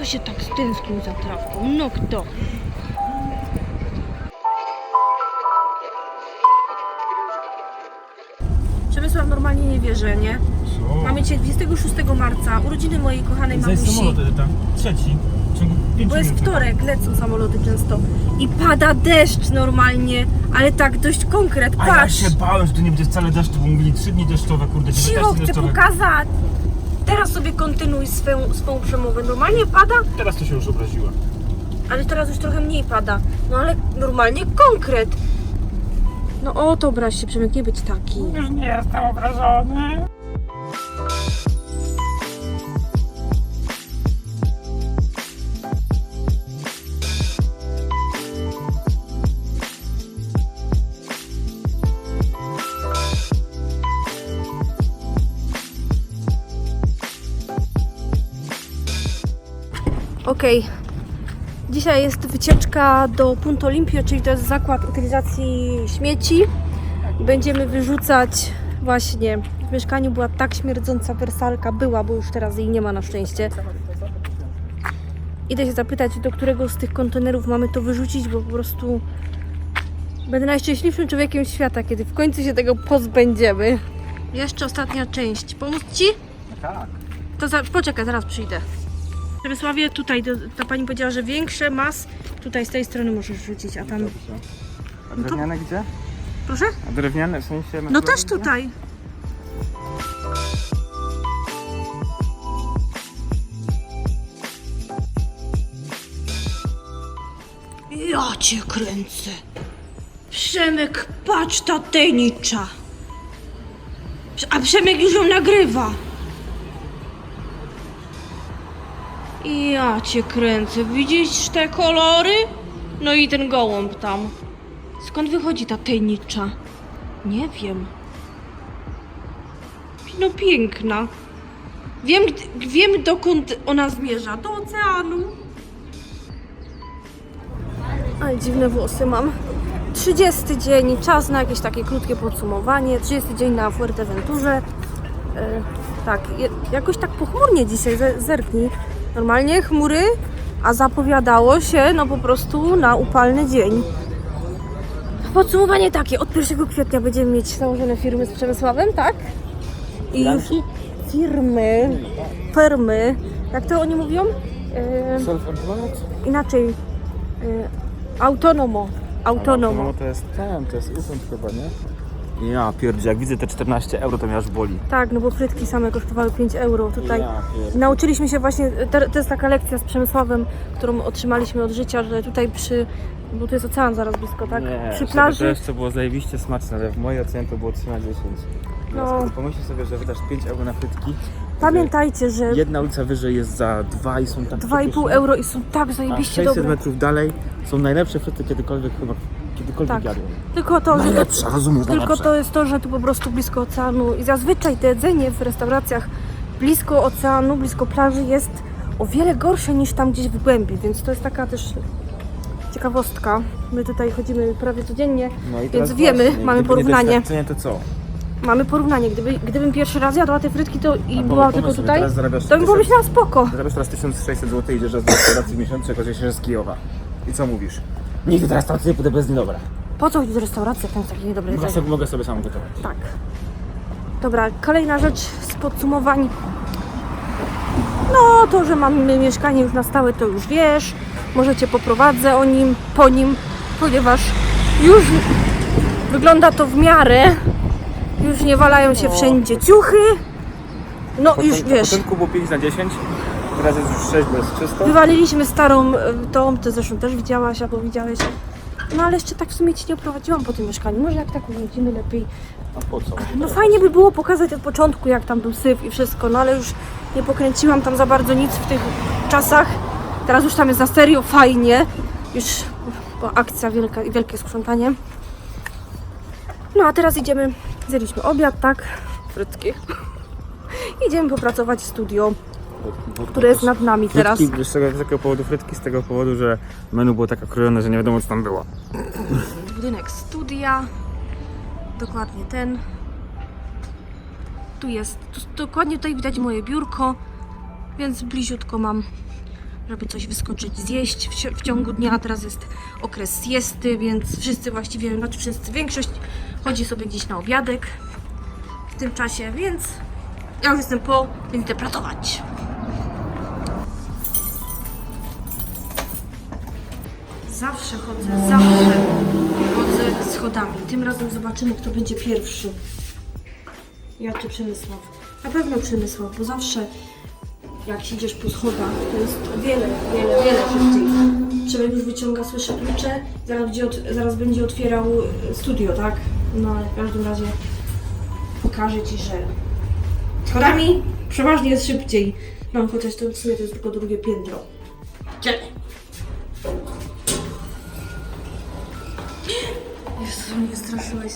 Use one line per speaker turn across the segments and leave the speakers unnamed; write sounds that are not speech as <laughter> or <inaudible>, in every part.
Kto się tak stęsknił za trawką? No kto? Przemysław normalnie nie wierzy, nie? Mamy dzisiaj 26 marca, urodziny mojej kochanej
Zaś
mamusi.
samolot tam. Trzeci. W ciągu pięciu
Bo jest
minut.
wtorek, lecą samoloty często. I pada deszcz normalnie, ale tak dość konkret.
A ja
Patrz!
się bałem, że tu nie będzie wcale deszczu, bo mówili 3 dni deszczowe, kurde, 19
Cicho, chcę
deszczowe.
pokazać! Teraz sobie kontynuuj swą, swą przemowę. Normalnie pada,
Teraz to się już obraziła.
ale teraz już trochę mniej pada. No ale normalnie konkret. No o to obraź się, Przemek, nie być taki.
Już nie jestem obrażony.
Okej. Dzisiaj jest wycieczka do Punto Olimpio, czyli to jest zakład utylizacji śmieci. Będziemy wyrzucać właśnie. W mieszkaniu była tak śmierdząca wersalka, była, bo już teraz jej nie ma na szczęście. Idę się zapytać, do którego z tych kontenerów mamy to wyrzucić, bo po prostu będę najszczęśliwszym człowiekiem świata, kiedy w końcu się tego pozbędziemy. Jeszcze ostatnia część. Pomóc Ci?
Tak.
To za, poczekaj, zaraz przyjdę. Przemysławie, tutaj do, ta pani powiedziała, że większe mas tutaj z tej strony możesz rzucić, a tam.
A
No to-
drewniane gdzie?
Proszę?
A drewniane w sensie...
No też tutaj. Ja cię kręcę. Przemek, patrz ta tenicza. A Przemek już ją nagrywa. Ja cię kręcę. Widzisz te kolory? No i ten gołąb tam. Skąd wychodzi ta tajnicza? Nie wiem. No piękna. Wiem, wiem dokąd ona zmierza. Do oceanu. Ale dziwne włosy mam. 30 dzień, czas na jakieś takie krótkie podsumowanie. 30 dzień na Fuerteventurze. E, tak, jakoś tak pochmurnie dzisiaj, ze- zerknij. Normalnie chmury, a zapowiadało się no po prostu na upalny dzień. Podsumowanie takie, od 1 kwietnia będziemy mieć założone firmy z Przemysławem, tak? I już firmy, firmy, jak to oni mówią?
Self-employed?
inaczej, e, autonomo, autonomo.
No to jest ten, to jest urząd chyba, nie? Ja pierdzie, jak widzę te 14 euro, to mnie aż boli.
Tak, no bo frytki same kosztowały 5 euro tutaj.
Ja.
Nauczyliśmy się właśnie, to, jest taka lekcja z Przemysławem, którą otrzymaliśmy od życia, że tutaj przy, bo tu jest ocean zaraz blisko, tak?
Nie,
przy plaży,
To jeszcze było zajebiście smaczne, ale w mojej ocenie to było 3 na 10.
No.
Pomyśl sobie, że wydasz 5 euro na frytki,
pamiętajcie, że
jedna ulica wyżej jest za 2 i są tak
2,5
przepyszne.
euro i są tak
A
zajebiście
600
dobre.
metrów dalej są najlepsze frytki kiedykolwiek chyba kiedykolwiek
Tak.
jadłem.
Tylko to, że
Najlepsze, rozumiesz,
Tylko
najlepsze.
to jest to, że tu po prostu blisko oceanu i zazwyczaj to jedzenie w restauracjach blisko oceanu, blisko plaży jest o wiele gorsze niż tam gdzieś w głębi, więc to jest taka też ciekawostka. My tutaj chodzimy prawie codziennie,
No i
więc wiemy,
właśnie,
mamy
gdyby
porównanie.
Nie doświadczenie, to co?
Mamy porównanie. Gdyby, gdybym pierwszy raz jadła te frytki to i
A
była
pomyśl
tylko
sobie,
tutaj,
teraz zarabiasz
to bym
1000
pomyślała spoko.
Zarabiasz teraz 1600 zł i idziesz do restauracji w miesiącu, jako że się z Kijowa. I co mówisz? Nigdy do restauracji nie pójdę bez niej dobra.
Po co chodzić do restauracji, jak tam jest takie niedobre jedzenie?
sobie, mogę sobie sam gotować.
Tak. Dobra, kolejna rzecz z podsumowań. No, to, że mamy mieszkanie już na stałe, to już wiesz. Może cię poprowadzę o nim, po nim, ponieważ już wygląda to w miarę. Już nie walają się wszędzie ciuchy. No, już wiesz.
początku było 5 na 10, teraz jest już 6, bo jest czysto.
Wywaliliśmy starą e, tą, ty zresztą też widziałaś albo widziałeś. No ale jeszcze tak w sumie ci nie oprowadziłam po tym mieszkaniu. Może jak tak ujedziemy lepiej.
A po co?
No fajnie by było pokazać od początku, jak tam był syf i wszystko, no ale już nie pokręciłam tam za bardzo nic w tych czasach. Teraz już tam jest na serio fajnie. Już była akcja wielka, wielkie sprzątanie. No a teraz idziemy, zjedliśmy obiad, tak? Frytki. <laughs> Idziemy popracować w studio, które jest nad nami teraz.
Frytki, z, tego, z jakiego powodu frytki? Z tego powodu, że menu było tak okrojone, że nie wiadomo co tam było.
budynek studia. Dokładnie ten. Tu jest, tu, dokładnie tutaj widać moje biurko, więc bliziutko mam żeby coś wyskoczyć, zjeść w, w ciągu dnia. Teraz jest okres siesty, więc wszyscy właściwie, znaczy wszyscy, większość chodzi sobie gdzieś na obiadek w tym czasie, więc ja już jestem po, więc idę pracować. Zawsze chodzę, zawsze chodzę schodami. Tym razem zobaczymy, kto będzie pierwszy. Ja czy Przemysław? Na pewno Przemysław, bo zawsze jak siedzisz po schodach, to jest wiele, wiele, wiele szybciej. Przemek już wyciąga, słyszę klucze, zaraz będzie, ot- zaraz będzie otwierał e, studio, tak? No ale w każdym razie pokażę Ci, że schodami przeważnie jest szybciej. No chociaż to w sumie to jest tylko drugie piętro. Gdzie? Jezu, mnie straszyłeś.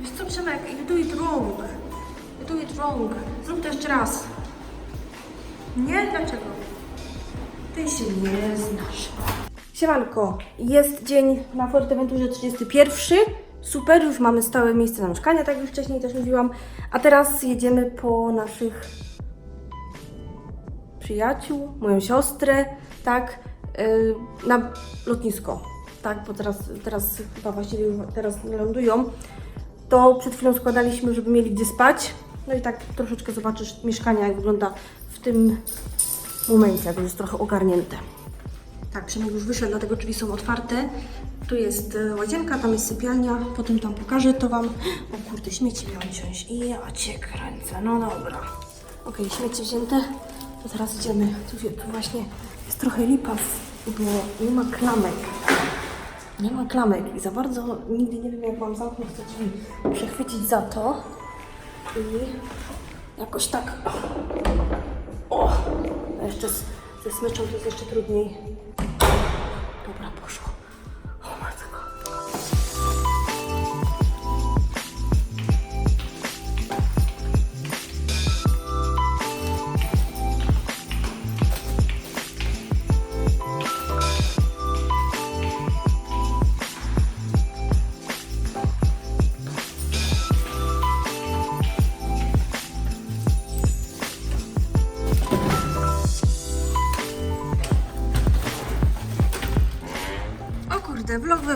Wiesz co, Przemek, you do it wrong. You do it wrong. Zrób to jeszcze raz. Nie? Dlaczego? Ty się nie znasz. Siemanko, jest dzień na Forteventurze 31. Super, już mamy stałe miejsce na mieszkanie, tak jak wcześniej też mówiłam. A teraz jedziemy po naszych przyjaciół, moją siostrę, tak, yy, na lotnisko, tak, bo teraz, teraz chyba właściwie już teraz lądują, to przed chwilą składaliśmy, żeby mieli gdzie spać, no i tak troszeczkę zobaczysz mieszkania, jak wygląda w tym momencie, jak już jest trochę ogarnięte. Tak, Przemek już wyszedł, dlatego drzwi są otwarte. Tu jest e, łazienka, tam jest sypialnia, potem tam pokażę to Wam. O kurde, śmieci miałam wziąć. I ja Cię kręcę, no dobra. Okej, śmieci wzięte, to teraz idziemy. Tu, tu właśnie jest trochę lipa, bo nie ma klamek. Nie ma klamek i za bardzo nigdy nie wiem, jak mam zamknąć te drzwi. Przechwycić za to i jakoś tak... O! Jeszcze ze smyczą to jest jeszcze trudniej. Dobra, poszło.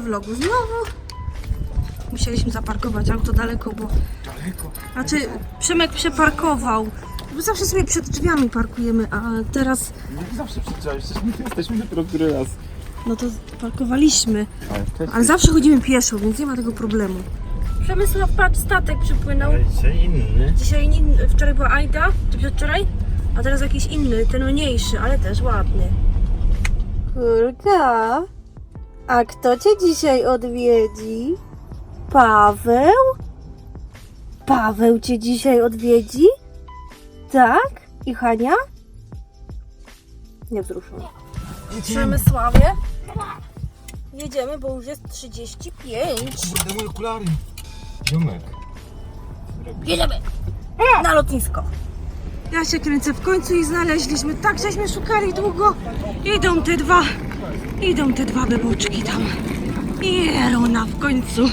Vlogu znowu. Musieliśmy zaparkować auto daleko, bo...
Daleko.
Znaczy, Przemek przeparkował. Bo zawsze sobie przed drzwiami parkujemy, a teraz...
Nie zawsze przyjrzałeś, przecież my jesteśmy dopiero który raz.
No to parkowaliśmy.
Ale.
Ale zawsze chodzimy pieszo, więc nie ma tego problemu. Przemysław, patrz, statek przypłynął.
Dzisiaj inny.
Dzisiaj inny, wczoraj była Aida, czy przedwczoraj? A teraz jakiś inny, ten mniejszy, ale też ładny. Kurka, a kto cię dzisiaj odwiedzi? Paweł? Paweł cię dzisiaj odwiedzi? Tak? I Hania? Nie wzruszą. Przemysławie? Jedziemy, bo już jest 35.
Kurde, moje okulary. Ziomek.
Jedziemy na lotnisko. Ja się kręcę w końcu i znaleźliśmy. Tak żeśmy szukali długo. Idą te dwa. Idą te dwa beboczki tam. I Rona w końcu.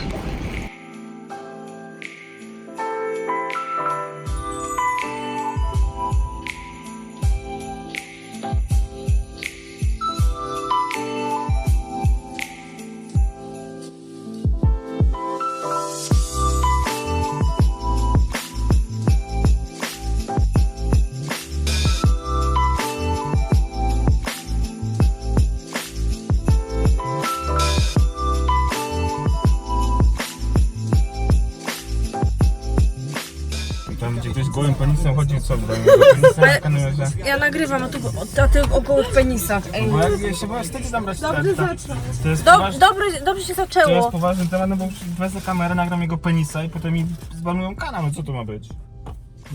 Chodzi, co? Do <laughs> penisa że...
Ja nagrywam, a ty, a ty o gołych penisach. Ej.
Bo jak ja się boję wtedy tam brać
Dobry
tak, tak.
zaczął.
To jest,
Do,
poważ...
dobry, dobrze się
to jest
zaczęło.
poważny temat, no bo wezmę kamerę, nagram jego penisa i potem mi zbanują kanał, no co to ma być?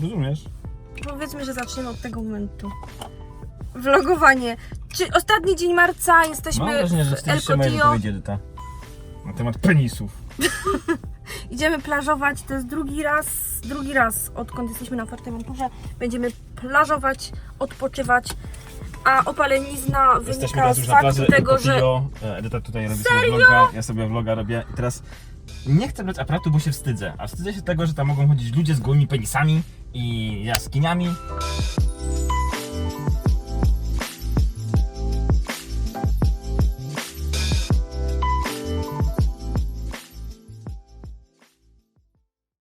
Rozumiesz?
Powiedzmy, że zaczniemy od tego momentu. Vlogowanie. Czy ostatni dzień marca jesteśmy
Mam wrażenie, że
w El
wstydzisz się mojej
Cotillo.
wypowiedzi, Edyta. Na temat penisów. <laughs>
Idziemy plażować, to jest drugi raz, drugi raz odkąd jesteśmy na Fuerteventurze. Będziemy plażować, odpoczywać, a opalenizna
Jesteśmy
wynika
teraz
z
już na
faktu tego, że.
E, Edyta tutaj robi sobie vloga, ja sobie vloga robię i teraz nie chcę brać aparatu, bo się wstydzę. A wstydzę się tego, że tam mogą chodzić ludzie z gołymi penisami i jaskiniami.